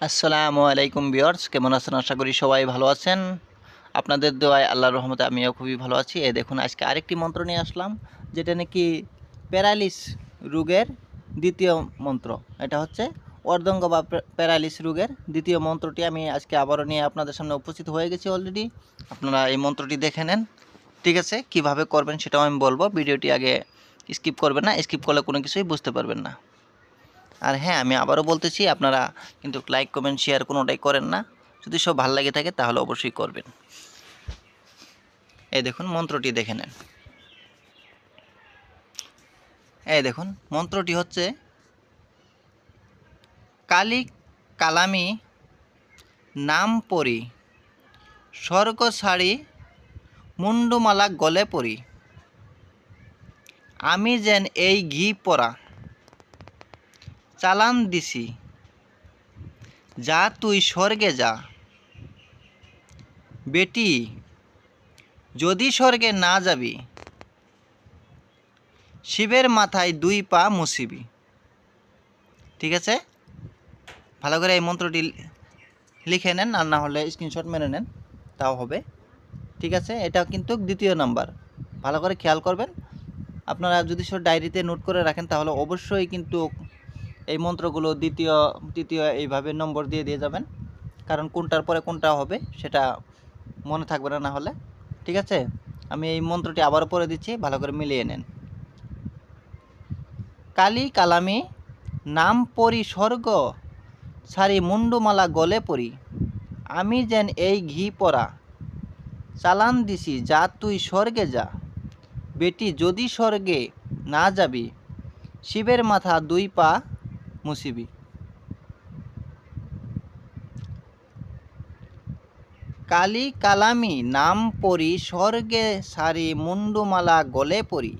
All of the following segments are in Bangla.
আসসালামু আলাইকুম বিয়ার্স কেমন আছেন? আশা করি সবাই ভালো আছেন। আপনাদের দোয়ায় আল্লাহর রহমতে আমিও খুবই ভালো আছি। এই দেখুন, আজকে আরেকটি মন্ত্র নিয়ে আসলাম, যেটা নাকি প্যারালিস রোগের দ্বিতীয় মন্ত্র। এটা হচ্ছে অর্ধঙ্গ বা প্যা- প্যারালিস রোগের দ্বিতীয় মন্ত্রটি। আমি আজকে আবারও নিয়ে আপনাদের সামনে উপস্থিত হয়ে গেছি অলরেডি আপনারা এই মন্ত্রটি দেখে নেন, ঠিক আছে? কীভাবে করবেন সেটাও আমি বলব। ভিডিওটি আগে স্কিপ করবেন না স্কিপ করলে কোনো কিছুই বুঝতে পারবেন না। আর হ্যাঁ আমি আবারও বলতেছি, আপনারা কিন্তু লাইক কমেন্ট শেয়ার কোনোটাই করেন না। যদি সব ভালো লাগে থাকে, তাহলে অবশ্যই করবেন। এই দেখুন, মন্ত্রটি দেখে নেন। এই দেখুন, মন্ত্রটি হচ্ছে, কালি কালামি নাম পরি, স্বর্গ ছাড়ি মুন্ডুমালা গলে পরি। আমি যেন এই ঘি পরা। চালান দিছি। যা তুই স্বর্গে যা। বেটি, যদি স্বর্গে না যাবি, শিবের মাথায় দুই পা মুসিবি ঠিক আছে? ভালো করে এই মন্ত্রটি লিখে নেন, আর না হলে স্ক্রিনশট মেরে নেন, তাও হবে। ঠিক আছে? এটা কিন্তু দ্বিতীয় নাম্বার। ভালো করে খেয়াল করবেন। আপনারা যদি সব ডায়েরিতে নোট করে রাখেন, তাহলে অবশ্যই কিন্তু এই মন্ত্রগুলো দ্বিতীয়, তৃতীয় এইভাবে নম্বর দিয়ে দিয়ে যাবেন। কারণ কোনটার পরে কোনটা হবে সেটা মনে থাকবে না না হলে। ঠিক আছে? আমি এই মন্ত্রটি আবারও পরে দিচ্ছি, ভালো করে মিলিয়ে নেন। কালি কালামি নাম পরি স্বর্গ, সারি মুন্ডুমালা গলে পরি। আমি যেন এই ঘি পরা, চালান দিছি যা তুই স্বর্গে যা। বেটি যদি স্বর্গে না যাবি, শিবের মাথা দুই পা মুসিবি। কালি কালামি নাম পরি, স্বর্গে সারি মুন্ডুমালা গলে পরি।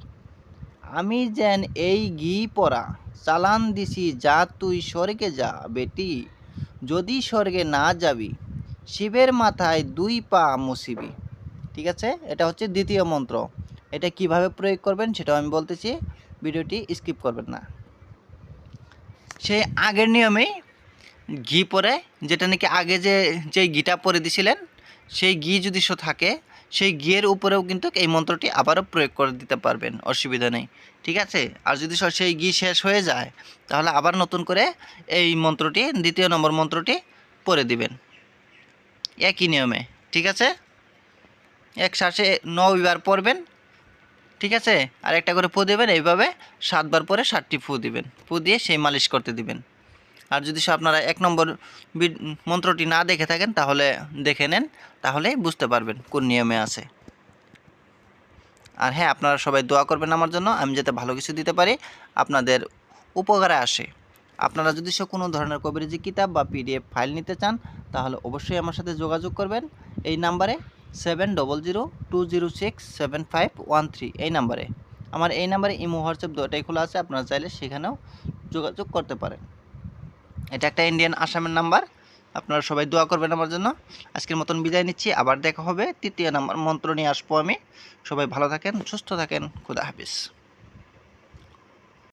আমি যেন এই ঘি পরা, চালান দিছি যা তুই স্বর্গে যা বেটি, যদি স্বর্গে না যাবি, শিবের মাথায় দুই পা মুসিবি। ঠিক আছে? এটা হচ্ছে দ্বিতীয় মন্ত্র। এটা কীভাবে প্রয়োগ করবেন সেটাও আমি বলতেছি। ভিডিওটি স্কিপ করবেন না। সেই আগের নিয়মেই ঘি পরে, যেটা নাকি আগে যে, যেই ঘিটা পরে দিছিলেন, সেই ঘি যদি সো থাকে, সেই ঘিয়ের উপরেও কিন্তু এই মন্ত্রটি আবারও প্রয়োগ করে দিতে পারবেন, অসুবিধা নেই। ঠিক আছে? আর যদি সেই ঘি শেষ হয়ে যায়, তাহলে আবার নতুন করে এই মন্ত্রটি, দ্বিতীয় নম্বর মন্ত্রটি পরে দিবেন। একই নিয়মে। ঠিক আছে? এক শ্বাসে নবার পরবেন। ঠিক আছে? আর একটা করে ফু দেবেন, এইভাবে সাতবার পরে সাতটি ফু দিবেন। ফু দিয়ে সেই মালিশ করতে দিবেন। আর যদি আপনারা এক নম্বর মন্ত্রটি না দেখে থাকেন, তাহলে দেখে নেন, তাহলেই বুঝতে পারবেন কোন নিয়মে আছে। আর হ্যাঁ আপনারা সবাই দোয়া করবেন আমার জন্য, আমি যাতে ভালো কিছু দিতে পারি, আপনাদের উপকারে আসে। আপনারা যদি সে কোনো ধরনের কবিরাজি কিতাব বা পিডিএফ ফাইল নিতে চান, তাহলে অবশ্যই আমার সাথে যোগাযোগ করবেন। এই নাম্বারে seven double zero two zero six seven five one three এই নাম্বারে। আমার এই নাম্বারে ইমো, হোয়াটসঅ্যাপ দুটাই খোলা আছে, আপনারা চাইলে সেখানেও যোগাযোগ করতে পারেন। এটা একটা ইন্ডিয়ান আসামের নাম্বার, আপনারা সবাই দোয়া করবেন আমার জন্য। আজকের মতন বিদায় নিচ্ছি, আবার দেখা হবে, তৃতীয় নাম্বার মন্ত্র নিয়ে আসব আমি। সবাই ভালো থাকেন, সুস্থ থাকেন, খুদা হাফিজ।